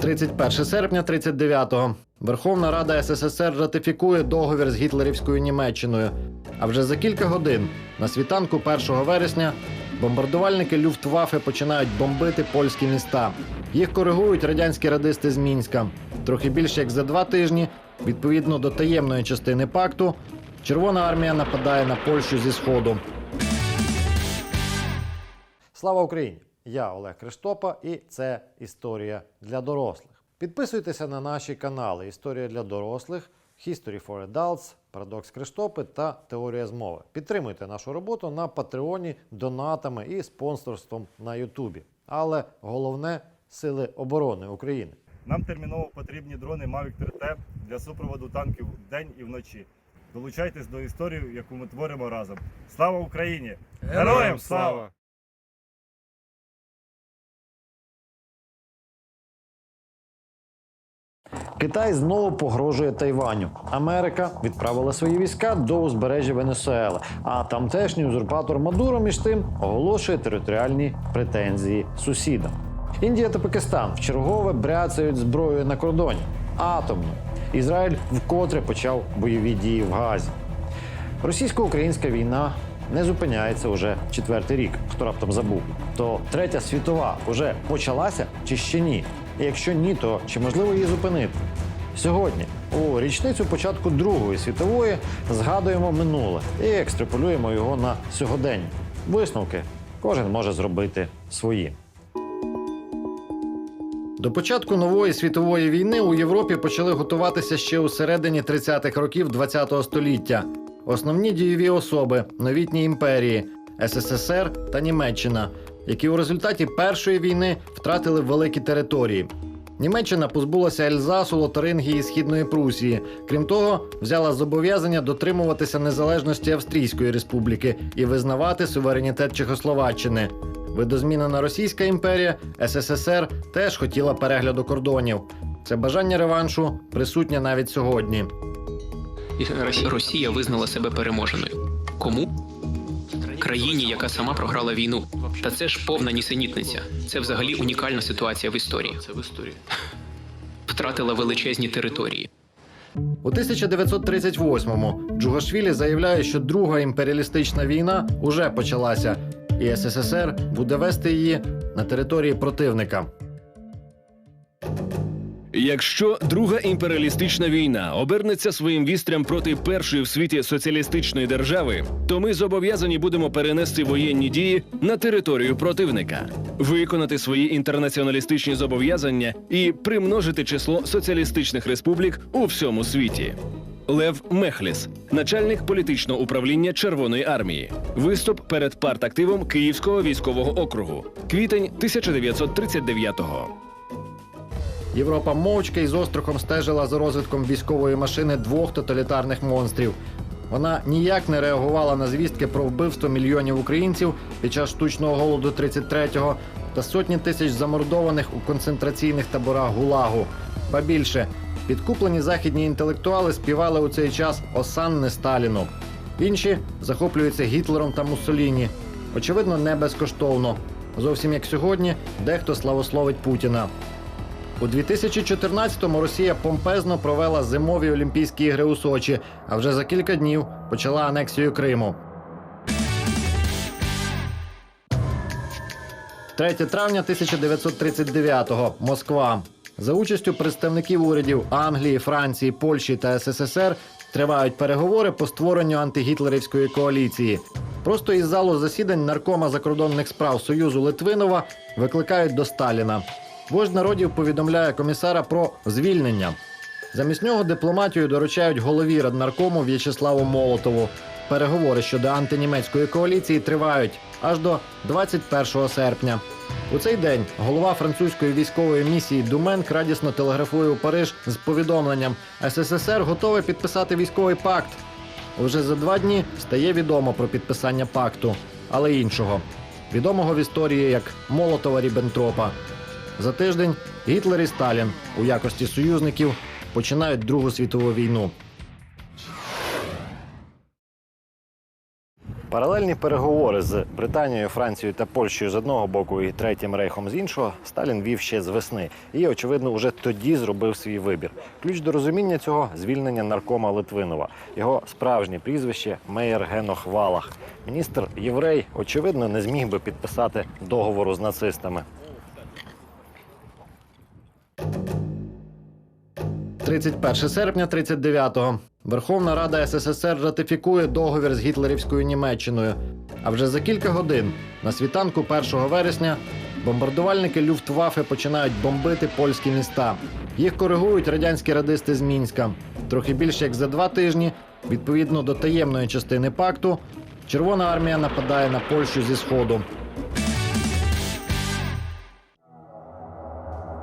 31 серпня 39-го. Верховна Рада СССР ратифікує договір з гітлерівською Німеччиною. А вже за кілька годин, на світанку 1 вересня, бомбардувальники Люфтваффе починають бомбити польські міста. Їх коригують радянські радисти з Мінська. Трохи більше як за два тижні, відповідно до таємної частини пакту, Червона армія нападає на Польщу зі сходу. Слава Україні! Я Олег Криштопа, і це історія для дорослих. Підписуйтеся на наші канали Історія для дорослих, History for Adults, Парадокс Криштопи та Теорія змови. Підтримуйте нашу роботу на Патреоні, донатами і спонсорством на Ютубі. Але головне сили оборони України. Нам терміново потрібні дрони Mavic 3T для супроводу танків вдень і вночі. Долучайтесь до історії, яку ми творимо разом. Слава Україні! Героям слава! Китай знову погрожує Тайваню. Америка відправила свої війська до узбережжя Венесуели. А тамтешній узурпатор Мадуро між тим оголошує територіальні претензії сусідам. Індія та Пакистан вчергове бряцають зброєю на кордоні атомно. Ізраїль вкотре почав бойові дії в Газі. Російсько-українська війна не зупиняється уже четвертий рік. Хто раптом забув, то третя світова вже почалася чи ще ні? І якщо ні, то чи можливо її зупинити? Сьогодні, у річницю початку Другої світової, згадуємо минуле і екстраполюємо його на сьогодення. Висновки кожен може зробити свої. До початку нової світової війни у Європі почали готуватися ще у середині 30-х років ХХ століття. Основні дієві особи новітні імперії СССР та Німеччина, які у результаті першої війни втратили великі території. Німеччина позбулася Ельзасу, Лотарингії Східної Прусії. Крім того, взяла зобов'язання дотримуватися незалежності Австрійської республіки і визнавати суверенітет Чехословаччини. Видозмінена Російська імперія СССР теж хотіла перегляду кордонів. Це бажання реваншу присутнє навіть сьогодні. Росія визнала себе переможеною. Кому? Країні, яка сама програла війну. Та це ж повна нісенітниця. Це взагалі унікальна ситуація в історії. Це в історії. Втратила величезні території. У 1938-му Джугашвілі заявляє, що друга імперіалістична війна уже почалася, і СССР буде вести її на території противника. Якщо друга імперіалістична війна обернеться своїм вістрям проти першої в світі соціалістичної держави, то ми зобов'язані будемо перенести воєнні дії на територію противника, виконати свої інтернаціоналістичні зобов'язання і примножити число соціалістичних республік у всьому світі. Лев Мехліс, начальник політичного управління Червоної армії, виступ перед партактивом Київського військового округу, квітень 1939-го. Європа мовчки і з острахом стежила за розвитком військової машини двох тоталітарних монстрів. Вона ніяк не реагувала на звістки про вбивство мільйонів українців під час штучного голоду 33-го та сотні тисяч замордованих у концентраційних таборах ГУЛАГу. Ба більше, підкуплені західні інтелектуали співали у цей час осанне Сталіну. Інші захоплюються Гітлером та Муссоліні. Очевидно, не безкоштовно. Зовсім як сьогодні, дехто славословить Путіна. У 2014-му Росія помпезно провела зимові Олімпійські ігри у Сочі, а вже за кілька днів почала анексію Криму. 3 травня 1939-го. Москва. За участю представників урядів Англії, Франції, Польщі та СССР тривають переговори по створенню антигітлерівської коаліції. Просто із залу засідань наркома закордонних справ Союзу Литвинова викликають до Сталіна. Вождь народів повідомляє комісара про звільнення. Замість нього дипломатію доручають голові раднаркому В'ячеславу Молотову. Переговори щодо антинімецької коаліції тривають аж до 21 серпня. У цей день голова французької військової місії Думенк радісно телеграфує у Париж з повідомленням: СССР готове підписати військовий пакт. Уже за два дні стає відомо про підписання пакту, але іншого відомого в історії як Молотова Ріббентропа. За тиждень Гітлер і Сталін у якості союзників починають Другу світову війну. Паралельні переговори з Британією, Францією та Польщею з одного боку і третім рейхом з іншого Сталін вів ще з весни. І, очевидно, уже тоді зробив свій вибір. Ключ до розуміння цього звільнення наркома Литвинова. Його справжнє прізвище Мейер Генох Валах. Міністр єврей, очевидно, не зміг би підписати договору з нацистами. 31 серпня 39-го. Верховна Рада СССР ратифікує договір з гітлерівською Німеччиною. А вже за кілька годин, на світанку 1 вересня, бомбардувальники Люфтваффе починають бомбити польські міста. Їх коригують радянські радисти з Мінська. Трохи більше як за два тижні, відповідно до таємної частини пакту, Червона армія нападає на Польщу зі сходу.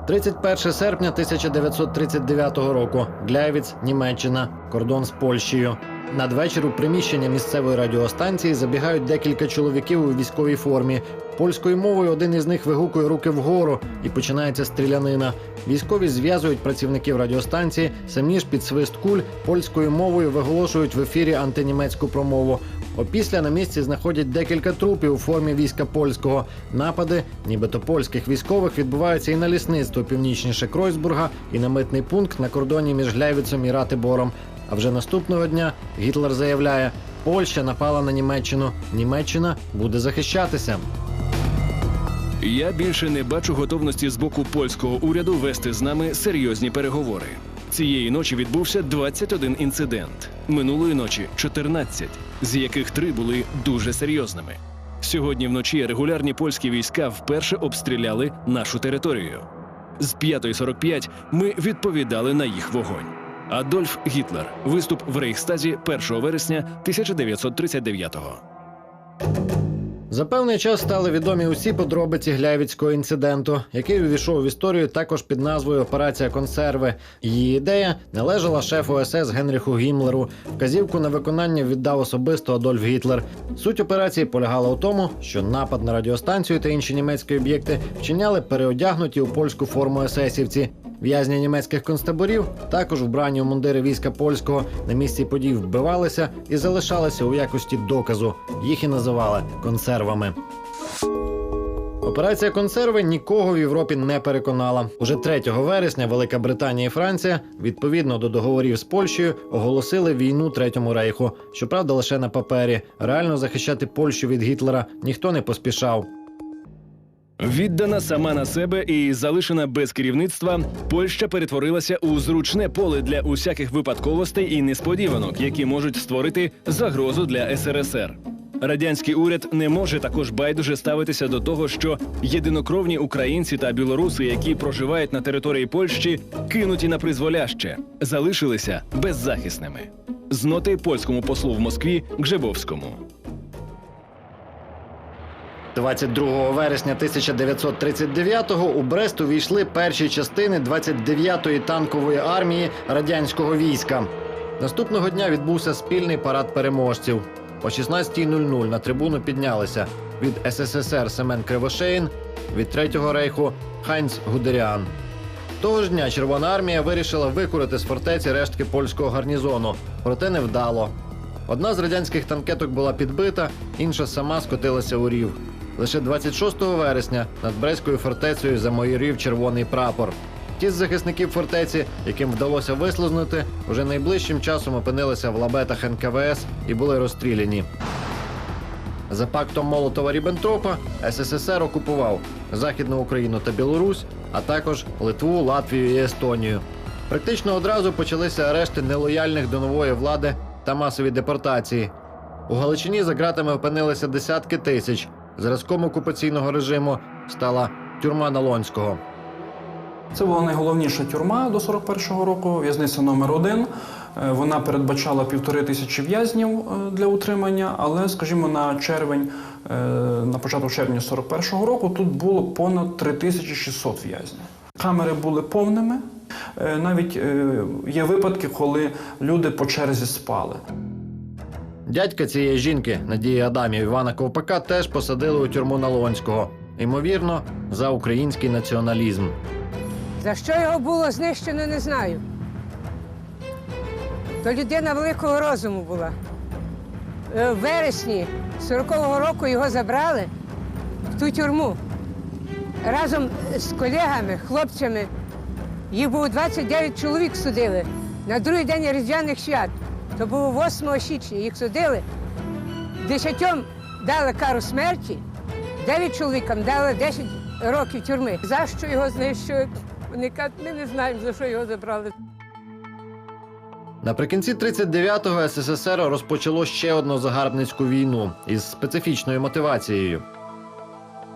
31 серпня 1939 року. Гляйвіц, Німеччина, кордон з Польщею. Надвечір у приміщення місцевої радіостанції забігають декілька чоловіків у військовій формі. Польською мовою один із них вигукує руки вгору і починається стрілянина. Військові зв'язують працівників радіостанції, самі ж під свист куль польською мовою виголошують в ефірі антинімецьку промову. Опісля на місці знаходять декілька трупів у формі війська польського. Напади, нібито польських військових, відбуваються і на лісництво північніше Кройсбурга, і на митний пункт на кордоні між Гляйвіцем і Ратибором. А вже наступного дня Гітлер заявляє: Польща напала на Німеччину. Німеччина буде захищатися. Я більше не бачу готовності з боку польського уряду вести з нами серйозні переговори. Цієї ночі відбувся 21 інцидент. Минулої ночі 14, з яких три були дуже серйозними. Сьогодні вночі регулярні польські війська вперше обстріляли нашу територію. З 5.45 ми відповідали на їх вогонь. Адольф Гітлер. Виступ в Рейхстазі 1 вересня 1939-го. За певний час стали відомі усі подробиці Гляйвіцького інциденту, який увійшов в історію також під назвою Операція консерви. Її ідея належала шефу СС Генріху Гімлеру. Вказівку на виконання віддав особисто Адольф Гітлер. Суть операції полягала у тому, що напад на радіостанцію та інші німецькі об'єкти вчиняли переодягнуті у польську форму есесівці. В'язні німецьких концтаборів, також вбрані у мундири війська польського, на місці подій вбивалися і залишалися у якості доказу. Їх і називали консервами. Операція консерви нікого в Європі не переконала. Уже 3 вересня Велика Британія і Франція, відповідно до договорів з Польщею, оголосили війну Третьому рейху. Щоправда, лише на папері. Реально захищати Польщу від Гітлера ніхто не поспішав. Віддана сама на себе і залишена без керівництва, Польща перетворилася у зручне поле для усяких випадковостей і несподіванок, які можуть створити загрозу для СРСР. Радянський уряд не може також байдуже ставитися до того, що єдинокровні українці та білоруси, які проживають на території Польщі, кинуті на призволяще, залишилися беззахисними. З ноти польському послу в Москві Гжебовському. 22 вересня 1939-го у Брест увійшли перші частини 29-ї танкової армії радянського війська. Наступного дня відбувся спільний парад переможців. О 16.00 на трибуну піднялися від СССР Семен Кривошеїн, від Третього рейху Хайнц Гудеріан. Того ж дня Червона армія вирішила викурити з фортеці рештки польського гарнізону, проте не вдало. Одна з радянських танкеток була підбита, інша сама скотилася у рів. Лише 26 вересня над Брестською фортецею замайорів червоний прапор. Ті з захисників фортеці, яким вдалося вислизнути, уже найближчим часом опинилися в лабетах НКВС і були розстріляні. За пактом Молотова Ріббентропа СССР окупував Західну Україну та Білорусь, а також Литву, Латвію і Естонію. Практично одразу почалися арешти нелояльних до нової влади та масові депортації. У Галичині за ґратами опинилися десятки тисяч. Зразком окупаційного режиму стала тюрма Налонського. Це була найголовніша тюрма до 41-го року, в'язниця номер 1 Е, Вона передбачала півтори тисячі в'язнів е, для утримання, але, скажімо, на червень, е, на початок червня 41-го року тут було понад 3600 в'язнів. Камери були повними. Навіть є випадки, коли люди по черзі спали. Дядька цієї жінки, Надії Адамів Івана Ковпака, теж посадили у тюрму Налонського. Ймовірно, за український націоналізм. За що його було знищено, не знаю. То людина великого розуму була. Е, В вересні 40-го року його забрали в ту тюрму. Разом з колегами, хлопцями. Їх було 29 чоловік судили на другий день Різдвяних свят. То було 8 січня. Їх судили. Десятьом дали кару смерті, 9 чоловікам дали 10 років тюрми. За що його знищують? Вони кажуть, ми не знаємо, за що його забрали. Наприкінці 39-го СССР розпочало ще одну загарбницьку війну із специфічною мотивацією.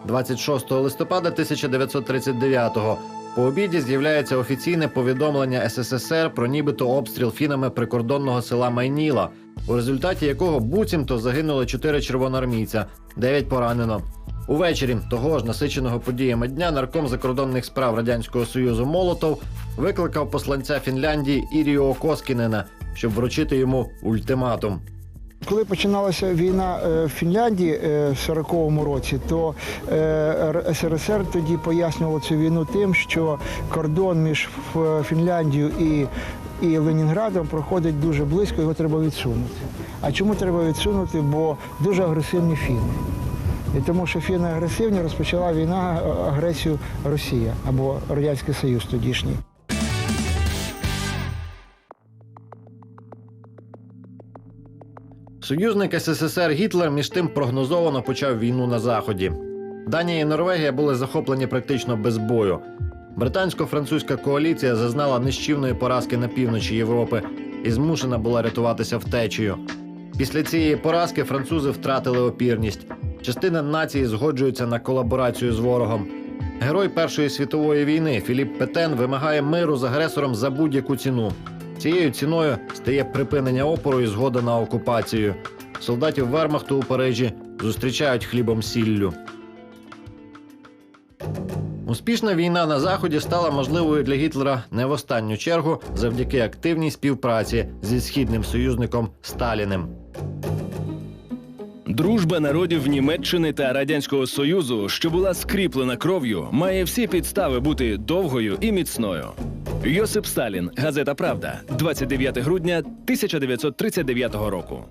26 листопада 1939-го по обіді з'являється офіційне повідомлення СССР про нібито обстріл фінами прикордонного села Майніла, у результаті якого буцімто загинули 4 червоноармійця, 9 поранено. Увечері того ж насиченого подіями дня нарком закордонних справ Радянського Союзу Молотов викликав посланця Фінляндії Іріо Коскінена, щоб вручити йому ультиматум. Коли починалася війна е, в Фінляндії е, в 40-му році, то е, СРСР тоді пояснювало цю війну тим, що кордон між Фінляндією і, і Ленінградом проходить дуже близько, його треба відсунути. А чому треба відсунути? Бо дуже агресивні фіни. І тому, що фіни агресивні, розпочала війна е, агресію Росія або Радянський Союз тодішній. Союзник СССР Гітлер між тим прогнозовано почав війну на заході. Данія і Норвегія були захоплені практично без бою. Британсько-французька коаліція зазнала нищівної поразки на півночі Європи і змушена була рятуватися втечею. Після цієї поразки французи втратили опірність. Частина нації згоджується на колаборацію з ворогом. Герой Першої світової війни Філіп Петен вимагає миру з агресором за будь-яку ціну. Цією ціною стає припинення опору і згода на окупацію. Солдатів Вермахту у Парижі зустрічають хлібом сіллю. Успішна війна на заході стала можливою для Гітлера не в останню чергу завдяки активній співпраці зі східним союзником Сталіним. Дружба народів Німеччини та Радянського Союзу, що була скріплена кров'ю, має всі підстави бути довгою і міцною. Йосип Сталін, газета Правда, 29 грудня 1939 року.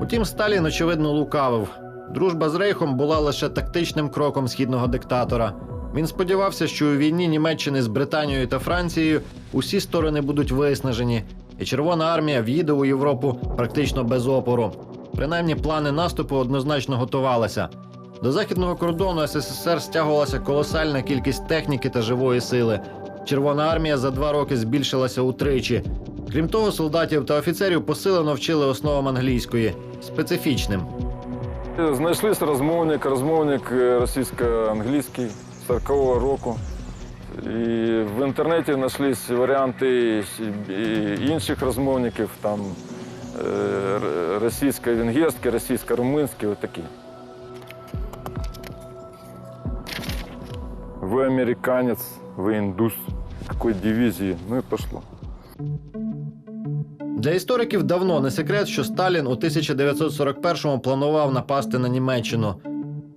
Утім, Сталін, очевидно, лукавив. Дружба з Рейхом була лише тактичним кроком східного диктатора. Він сподівався, що у війні Німеччини з Британією та Францією усі сторони будуть виснажені, і Червона армія в'їде у Європу практично без опору. Принаймні, плани наступу однозначно готувалися. До західного кордону СССР стягувалася колосальна кількість техніки та живої сили. Червона армія за два роки збільшилася утричі. Крім того, солдатів та офіцерів посилено вчили основам англійської специфічним. Знайшлися розмовник, розмовник е, російсько-англійський 40-го року. І в інтернеті знайшлись варіанти і інших розмовників, там е, р- російсько-венгерський, російсько-румунський, отакі. Вы американец, вы индус, какой дивизии, ну и пошло. Для істориків давно не секрет, що Сталін у 1941-му планував напасти на Німеччину.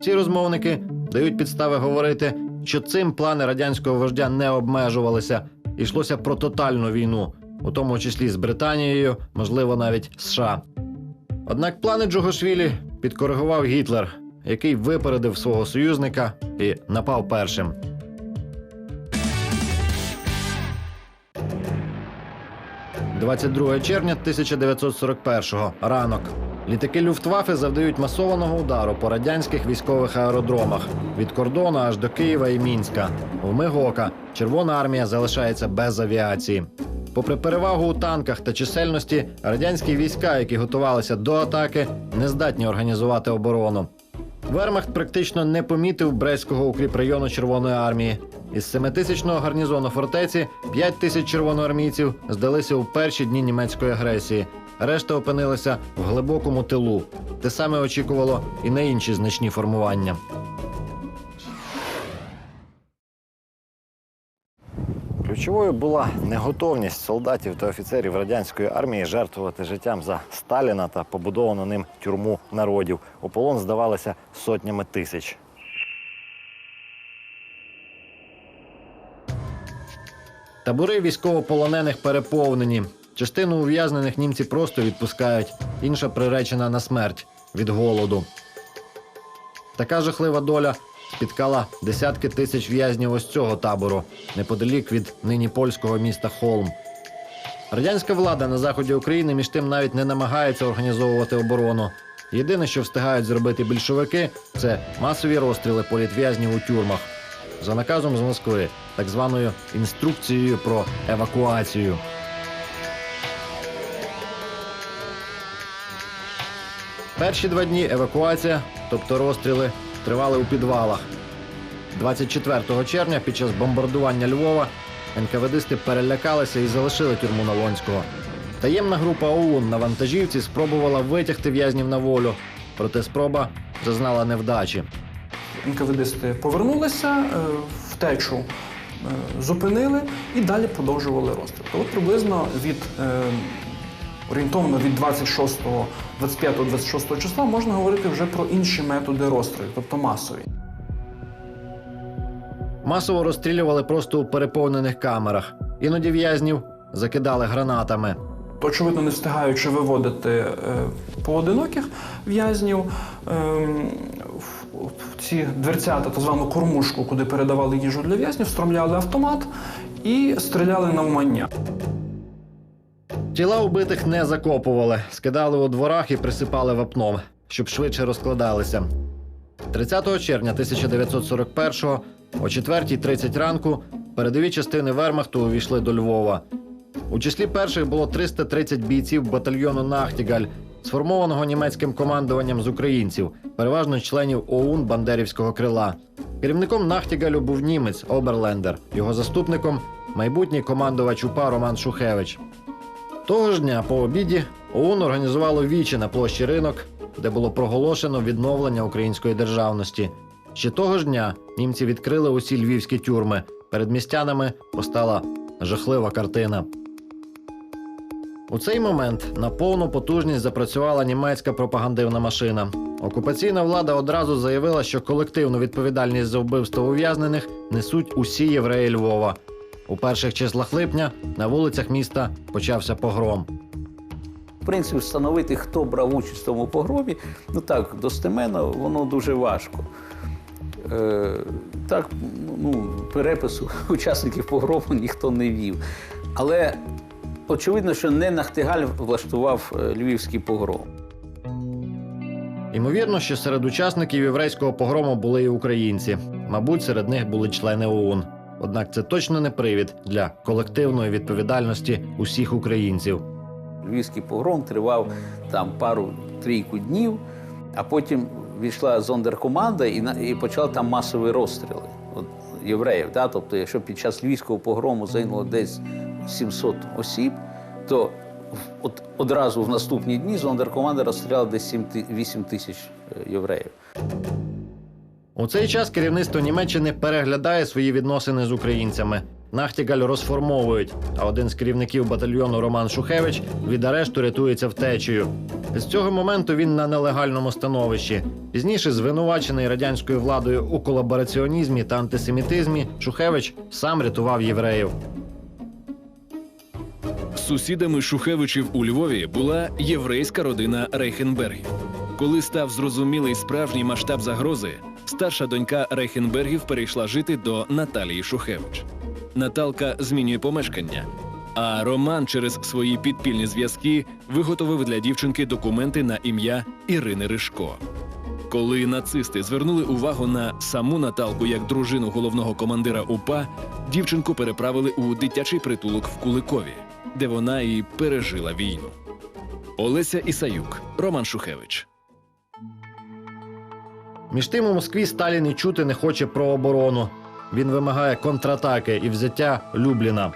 Ці розмовники дають підстави говорити, що цим плани радянського вождя не обмежувалися. Йшлося про тотальну війну, у тому числі з Британією, можливо, навіть США. Однак плани Джугошвілі підкоригував Гітлер, який випередив свого союзника і напав першим. – 22 червня 1941-го. Ранок. Літаки Люфтваффе завдають масованого удару по радянських військових аеродромах від кордону аж до Києва і Мінська. В Мигока Червона армія залишається без авіації. Попри перевагу у танках та чисельності, радянські війська, які готувалися до атаки, не здатні організувати оборону. Вермахт практично не помітив Брестського укріпрайону Червоної армії. Із семитисячного гарнізону фортеці 5 тисяч червоноармійців здалися у перші дні німецької агресії. Решта опинилися в глибокому тилу. Те саме очікувало і на інші значні формування. Ключовою була неготовність солдатів та офіцерів радянської армії жертвувати життям за Сталіна та побудовану ним тюрму народів. У полон здавалися сотнями тисяч. Табори військовополонених переповнені. Частину ув'язнених німці просто відпускають, інша приречена на смерть від голоду. Така жахлива доля спіткала десятки тисяч в'язнів ось цього табору, неподалік від нині польського міста Холм. Радянська влада на заході України між тим навіть не намагається організовувати оборону. Єдине, що встигають зробити більшовики, це масові розстріли політв'язнів у тюрмах за наказом з Москви, так званою інструкцією про евакуацію. Перші два дні евакуація, тобто розстріли, тривали у підвалах. 24 червня під час бомбардування Львова НКВДисти перелякалися і залишили тюрму Налонського. Таємна група ОУН на вантажівці спробувала витягти в'язнів на волю, проте спроба зазнала невдачі. НКВДисти повернулися, е, втечу е, зупинили і далі продовжували розстріл. Тобто приблизно від е, орієнтовно від 26, 25-26 числа можна говорити вже про інші методи розстрілу, тобто масові. Масово розстрілювали просто у переповнених камерах. Іноді в'язнів закидали гранатами. Очевидно, не встигаючи виводити е, поодиноких в'язнів, в- в ці дверцята, так звану кормушку, куди передавали їжу для в'язнів, встромляли автомат і стріляли навмання. Тіла убитих не закопували, скидали у дворах і присипали вапном, щоб швидше розкладалися. 30 червня 1941-го о 4.30 ранку передові частини Вермахту увійшли до Львова. У числі перших було 330 бійців батальйону Нахтігаль, сформованого німецьким командуванням з українців, переважно членів ОУН Бандерівського крила. Керівником Нахтігалю був німець Оберлендер, його заступником майбутній командувач УПА Роман Шухевич. Того ж дня по обіді ОУН організувало вічі на площі ринок, де було проголошено відновлення української державності. Ще того ж дня німці відкрили усі львівські тюрми. Перед містянами постала жахлива картина. У цей момент на повну потужність запрацювала німецька пропагандивна машина. Окупаційна влада одразу заявила, що колективну відповідальність за вбивство ув'язнених несуть усі євреї Львова. У перших числах липня на вулицях міста почався погром. В принципі, встановити, хто брав участь в тому погромі, ну так, достеменно, воно дуже важко. Е, так, ну, перепису учасників погрому ніхто не вів. Але очевидно, що не Нахтигаль влаштував е, львівський погром. Ймовірно, що серед учасників єврейського погрому були і українці. Мабуть, серед них були члени ОУН. Однак це точно не привід для колективної відповідальності усіх українців. Львівський погром тривав там пару-трійку днів, а потім війшла зондеркоманда і, і почала там масові розстріли от, євреїв. Да? Тобто, якщо під час львівського погрому загинуло десь 700 осіб, то от, одразу в наступні дні зондеркоманда розстріляла десь 7 8 тисяч е, євреїв. У цей час керівництво Німеччини переглядає свої відносини з українцями. Нахтігаль розформовують, а один з керівників батальйону Роман Шухевич від арешту рятується втечею. З цього моменту він на нелегальному становищі. Пізніше, звинувачений радянською владою у колабораціонізмі та антисемітизмі, Шухевич сам рятував євреїв. Сусідами Шухевичів у Львові була єврейська родина Рейхенбергів. Коли став зрозумілий справжній масштаб загрози, старша донька Рейхенбергів перейшла жити до Наталії Шухевич. Наталка змінює помешкання. А Роман через свої підпільні зв'язки виготовив для дівчинки документи на ім'я Ірини Ришко. Коли нацисти звернули увагу на саму Наталку як дружину головного командира УПА, дівчинку переправили у дитячий притулок в Куликові, де вона і пережила війну. Олеся Ісаюк, Роман Шухевич. Між тим у Москві Сталін і чути не хоче про оборону. Він вимагає контратаки і взяття Любліна.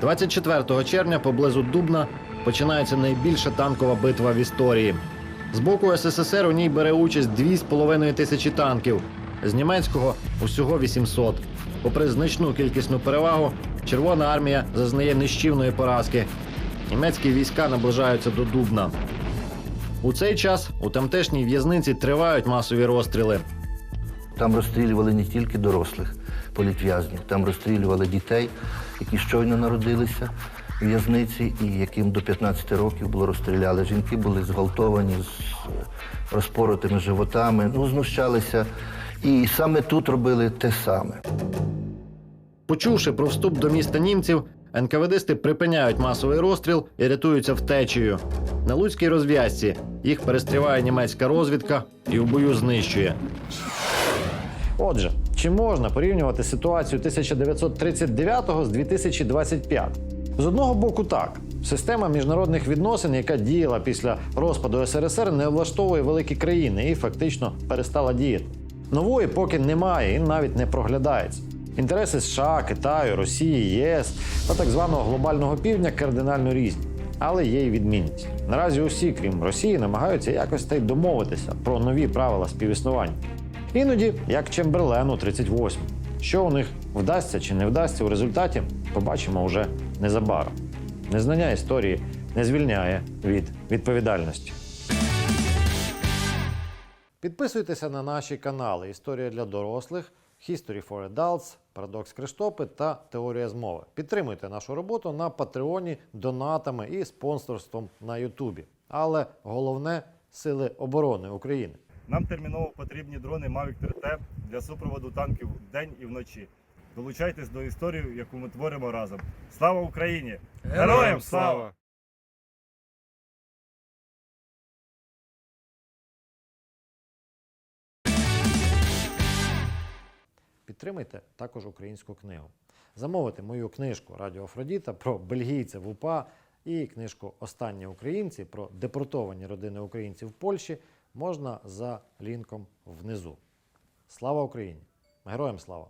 24 червня поблизу Дубна починається найбільша танкова битва в історії. З боку СССР у ній бере участь 2,5 тисячі танків, з німецького усього 800. Попри значну кількісну перевагу, Червона армія зазнає нищівної поразки. Німецькі війська наближаються до Дубна. У цей час у тамтешній в'язниці тривають масові розстріли. Там розстрілювали не тільки дорослих політв'язнів, там розстрілювали дітей, які щойно народилися. в в'язниці і яким до 15 років було розстріляли. Жінки були зґвалтовані з е, розпоротими животами, ну, знущалися. І саме тут робили те саме. Почувши про вступ до міста німців, НКВДсти припиняють масовий розстріл і рятуються втечею. На Луцькій розв'язці їх перестріває німецька розвідка і в бою знищує. Отже, чи можна порівнювати ситуацію 1939 з 2025? З одного боку, так. Система міжнародних відносин, яка діяла після розпаду СРСР, не влаштовує великі країни і фактично перестала діяти. Нової поки немає і навіть не проглядається. Інтереси США, Китаю, Росії, ЄС та так званого глобального півдня кардинально різні. Але є й відмінність. Наразі усі, крім Росії, намагаються якось та й домовитися про нові правила співіснування. Іноді, як Чемберлену 38. Що у них вдасться чи не вдасться у результаті, побачимо вже незабаром. Незнання історії не звільняє від відповідальності. Підписуйтеся на наші канали Історія для дорослих, History for Adults, Парадокс Криштопи та Теорія змови. Підтримуйте нашу роботу на Патреоні, донатами і спонсорством на Ютубі. Але головне сили оборони України. Нам терміново потрібні дрони Mavic 3T для супроводу танків вдень і вночі. Долучайтесь до історії, яку ми творимо разом. Слава Україні! Героям слава! Підтримайте також українську книгу. Замовити мою книжку Радіо Афродіта про бельгійця в УПА і книжку Останні українці про депортовані родини українців в Польщі можна за лінком внизу. Слава Україні! Героям слава!